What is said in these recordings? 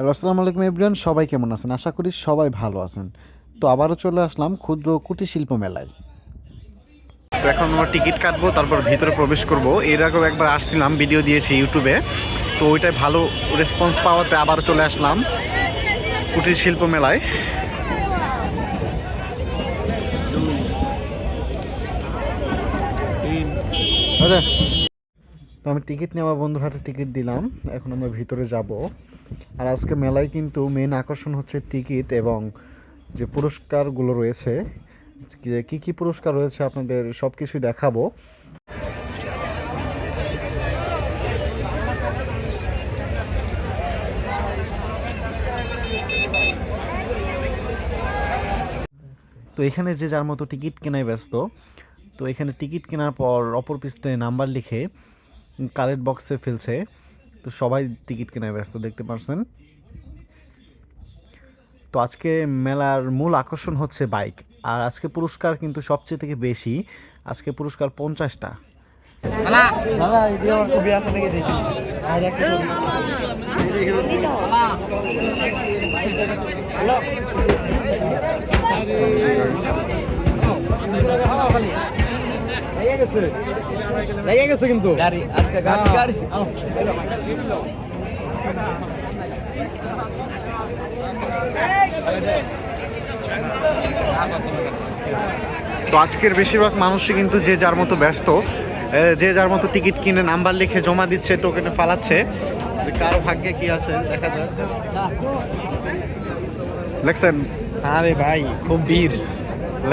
Hello আসসালামু আলাইকুম everyone সবাই কেমন আছেন? আশা করি সবাই ভালো আছেন। তো আবারও চলে আসলাম ক্ষুদ্র কুটির শিল্প মেলায়। তো এখন আমরা টিকিট কাটবো তারপর ভিতরে প্রবেশ করব। এর আগেও একবার আসছিলাম ভিডিও দিয়েছি ইউটিউবে। তো ওইটাই ভালো রেসপন্স পাওয়াতে আবার চলে আসলাম কুটির শিল্প মেলায়। আচ্ছা। তো আমি টিকিট নিয়ে আমার বন্ধুর হাতে টিকিট দিলাম। এখন আমরা ভিতরে যাব। আর আজকে মেলায় কিন্তু মেন আকর্ষণ হচ্ছে টিকিট এবং যে পুরস্কারগুলো রয়েছে, যে কী কী পুরস্কার রয়েছে আপনাদের সব কিছুই দেখাবো। তো এখানে যে যার মতো টিকিট কেনায় ব্যস্ত, তো এখানে টিকিট কেনার পর অপর পৃষ্ঠে নাম্বার লিখে কারেন্ট বক্সে ফেলছে। তো সবাই টিকিট কেনায় ব্যস্ত দেখতে পারছেন? তো আজকে মেলার মূল আকর্ষণ হচ্ছে বাইক আর আজকে পুরস্কার কিন্তু সবচেয়ে থেকে বেশি আজকে পুরস্কার পঞ্চাশটা। দাদা ছবি লেগে গেছে কিন্তু। গাড়ি আজকে গাড়ি গাড়ি। তো আজকের বেশিরভাগ মানুষই কিন্তু যে যার মতো ব্যস্ত যে যার মতো টিকিট কিনে নাম্বার লিখে জমা দিচ্ছে টোকেনে ফালাচ্ছে কার ভাগ্যে কি আছে দেখা যায় লেখছেন? আরে ভাই খুব ভিড়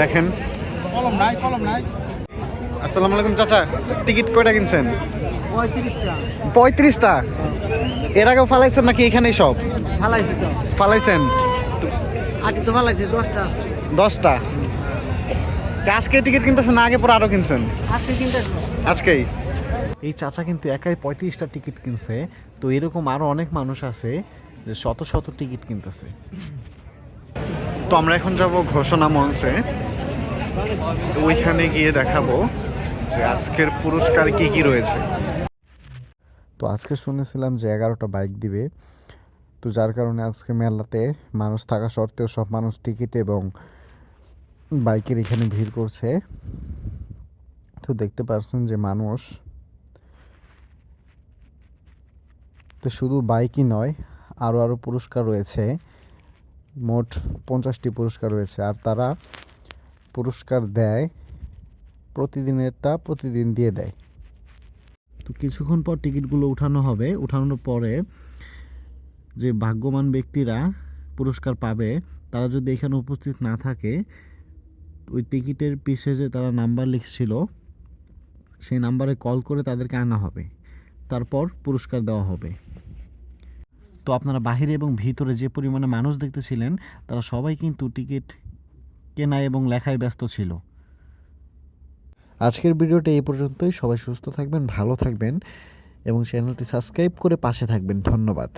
লেখেন। কলম নাই কলম নাই। আসসালামু আলাইকুম চাচা। টিকিট কয়টা কিনছেন? পঁয়ত্রিশটা। পঁয়ত্রিশটা? এর আগেও ফালাইছেন নাকি এখানেই সব? ফালাইছি তো। ফালাইছেন? আগে তো ফালাইছি দশটা আছে। দশটা? আজকে টিকিট কিনতেছেন না আগে পরে আরও কিনছেন? আজকে কিনতেছি। আজকেই। এই চাচা কিন্তু একাই পঁয়ত্রিশটা টিকিট কিনছে তো এরকম আরও অনেক মানুষ আছে যে শত শত টিকিট কিনতেছে। তো আমরা এখন যাব ঘোষণা মঞ্চে। ওইখানে গিয়ে দেখাবো যে আজকের পুরস্কার কি কি রয়েছে। তো আজকে শুনেছিলাম যে এগারোটা বাইক দিবে। তো যার কারণে আজকে মেলাতে মানুষ থাকা সত্ত্বেও সব মানুষ টিকিট এবং বাইকের এখানে ভিড় করছে। তো দেখতে পারছেন যে মানুষ। তো শুধু বাইকই নয় আরও আরও পুরস্কার রয়েছে। মোট পঞ্চাশটি পুরস্কার রয়েছে। আর তারা পুরস্কার দেয়, প্রতিদিনেরটা প্রতিদিন দিয়ে দেয়। তো কিছুক্ষণ পর টিকিটগুলো উঠানো হবে। উঠানোর পরে যে ভাগ্যবান ব্যক্তিরা পুরস্কার পাবে, তারা যদি এখানে উপস্থিত না থাকে, ওই টিকিটের পিছে যে তারা নাম্বার লিখছিল, সেই নাম্বারে কল করে তাদেরকে আনা হবে। তারপর পুরস্কার দেওয়া হবে। তো আপনারা বাহিরে এবং ভিতরে যে পরিমাণে মানুষ দেখতেছিলেন, তারা সবাই কিন্তু টিকিট কেনা এবং লেখায় ব্যস্ত ছিল। আজকের ভিডিওটা এই পর্যন্তই। সবাই সুস্থ থাকবেন, ভালো থাকবেন এবং চ্যানেলটি সাবস্ক্রাইব করে পাশে থাকবেন। ধন্যবাদ।